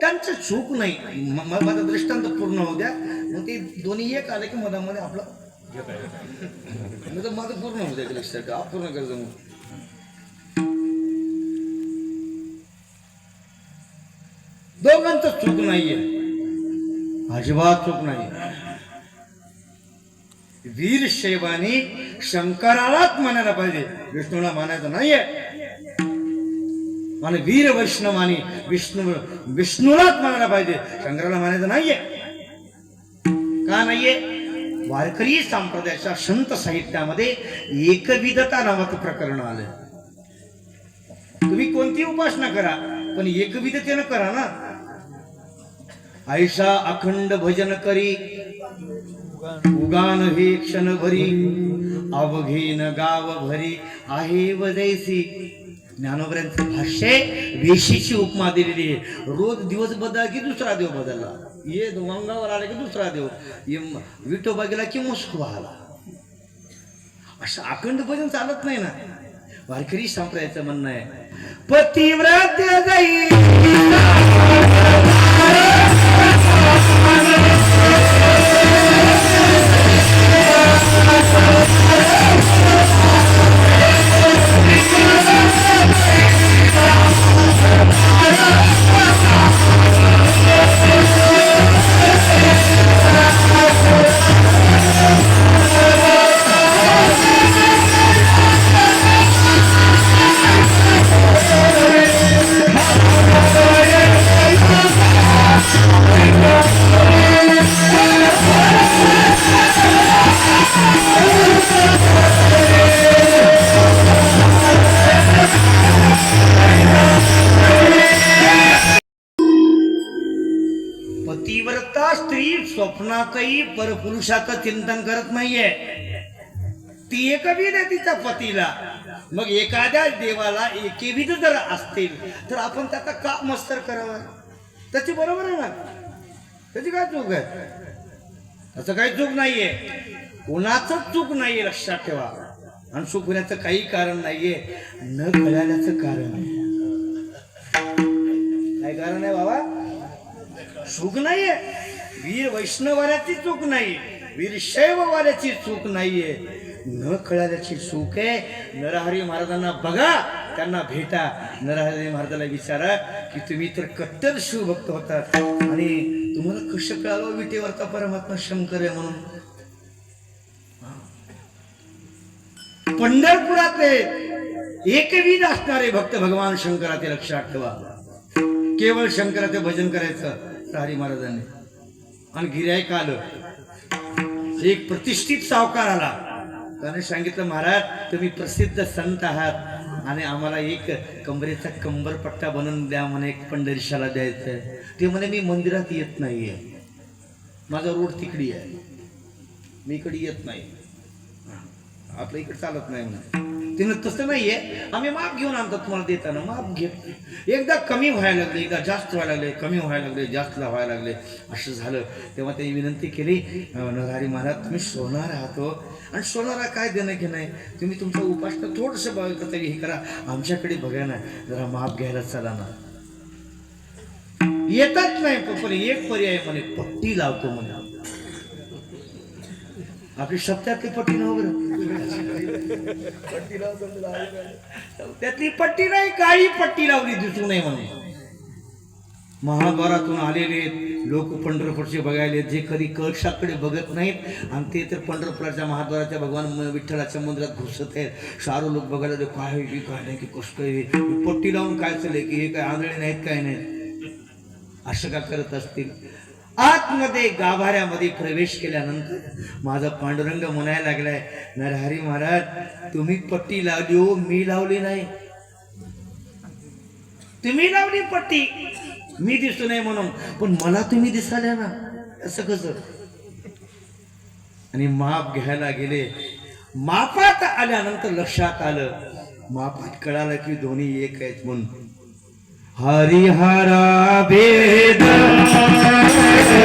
त्यांचं चूक नाही. माझा दृष्टांत पूर्ण होऊ द्या. मग ते दोन्ही एक आले की मधामध्ये आपलं मग तर माझं पूर्ण होऊ द्या दृष्टांत लक्षात ठेवा. पूर्ण मग. दोघांचं चूक नाहीये. अजिबात चूक नाही. वीर शैवानी शंकरालाच मानायला पाहिजे. विष्णूला मानायचं नाहीये. मला वीर वैष्णवानी विष्णू विष्णूलाच म्हणायला पाहिजे. शंकराला मानायचं नाहीये. का नाहीये? वारकरी संप्रदायाच्या संत साहित्यामध्ये एकविधता नावाचं प्रकरण आलं. तुम्ही कोणती उपासना करा पण एकविधतेनं करा ना. आयशा अखंड भजन करी. उगान हे क्षण भरी. अवघेन गाव भरी. आहे वदैसी ज्ञानोबऱ्यांचं भाष्य वेशीची उपमा दिलेली आहे. रोज दिवस बदला की दुसरा देव बदलला? ये अंगावर आला की दुसरा देव? ये विठोबा गेला की मुस्कवा आला? असं अखंड भजन चालत नाही ना. वारकरी संप्रदायाचं म्हणणं आहे. पतिव्रत जाई. आता स्त्री स्वप्नातही परपुरुषाचं चिंतन करत नाहीये. ती एकविध आहे तिच्या पतीला. मग एखाद्या देवाला एकेविध जर असतील तर आपण त्याचा का मस्तर करावा. त्याची बरोबर आहे ना? त्याची काय चूक आहे? त्याचं काही चूक नाहीये. कोणाचं चूक नाहीये लक्षात ठेवा. आणि चूक होण्याचं काही कारण नाहीये. न कळाल्याचं कारण आहे. काय कारण आहे बाबा? चूक नाहीये. वीर वैष्णवाऱ्याची चूक नाही वीर शैववाऱ्याची चूक नाहीये. न कळाल्याची चूक आहे. नरहरी महाराजांना बघा त्यांना भेटा. नरहरी महाराजाला विचारा की तुम्ही तर कट्टर शिवभक्त होतात आणि तुम्हाला कसं कळालं विटेवरचा परमात्मा शंकर आहे म्हणून? पंढरपुरातले एकविध असणारे भक्त भगवान शंकराचे लक्षात ठेवा केवळ शंकराचं भजन करायचं. हरी महाराजांनी. आणि गिरायक आलं. एक प्रतिष्ठित सावकार आला. त्याने सांगितलं महाराज तुम्ही प्रसिद्ध संत आहात. आणि आम्हाला एक कंबरेचा कंबरपट्टा बनवून द्या म्हणे एक पंढरीशाला द्यायचं ते म्हणे मी मंदिरात येत नाहीये. माझा रोड तिकडी आहे. मी इकडे येत नाही. आपल्या इकडे चालत नाही म्हणे. तिनं तसं नाहीये. आम्ही माप घेऊन आणतो तुम्हाला देताना. माप घेत. एकदा कमी व्हायला लागले एकदा जास्त व्हायला लागले कमी व्हायला लागले जास्त व्हायला लागले. असं झालं. तेव्हा त्यांनी विनंती केली नरहारी महाराज तुम्ही सोनार आहात हो. आणि सोनारा काय देणं घेणं आहे? तुम्ही तुमचं उपासना थोडंसं बघा तरी हे करा. आमच्याकडे बघा ना जरा माप घ्यायला चला ना. येतच नाही पण- एक पर्याय म्हणे पट्टी लावतो म्हणे. आपली सप्त्यातली पट्टी पट्टी लावतो त्यातली पट्टी नाही काळी पट्टी लावली दिसू नये म्हणून महाद्वारातून आलेले लोक पंढरपूरचे बघायले जे कधी कळशाकडे बघत नाहीत आणि ते तर पंढरपुराच्या महाद्वाराच्या भगवान विठ्ठलाच्या मंदिरात घुसत आहेत. सारो लोक बघायला काय होईल की काय नाही? की कसं पट्टी लावून काय चाललंय? की हे काय आंधळे नाहीत काय नाहीत? असं का करत असतील? आतमध्ये गाभाऱ्यामध्ये प्रवेश केल्यानंतर माझा पांडुरंग म्हणायला लागलाय नरहरी महाराज तुम्ही पट्टी लावली हो मी लावली नाही. तुम्ही लावली पट्टी? मी दिसू नये म्हणून. पण मला तुम्ही दिसाल्या ना. असं कसं? आणि माप घ्यायला गेले. मापात आल्यानंतर लक्षात आलं. मापात कळालं की दोन्ही एक आहेत म्हणून. हरिहरा वेद हरिहरा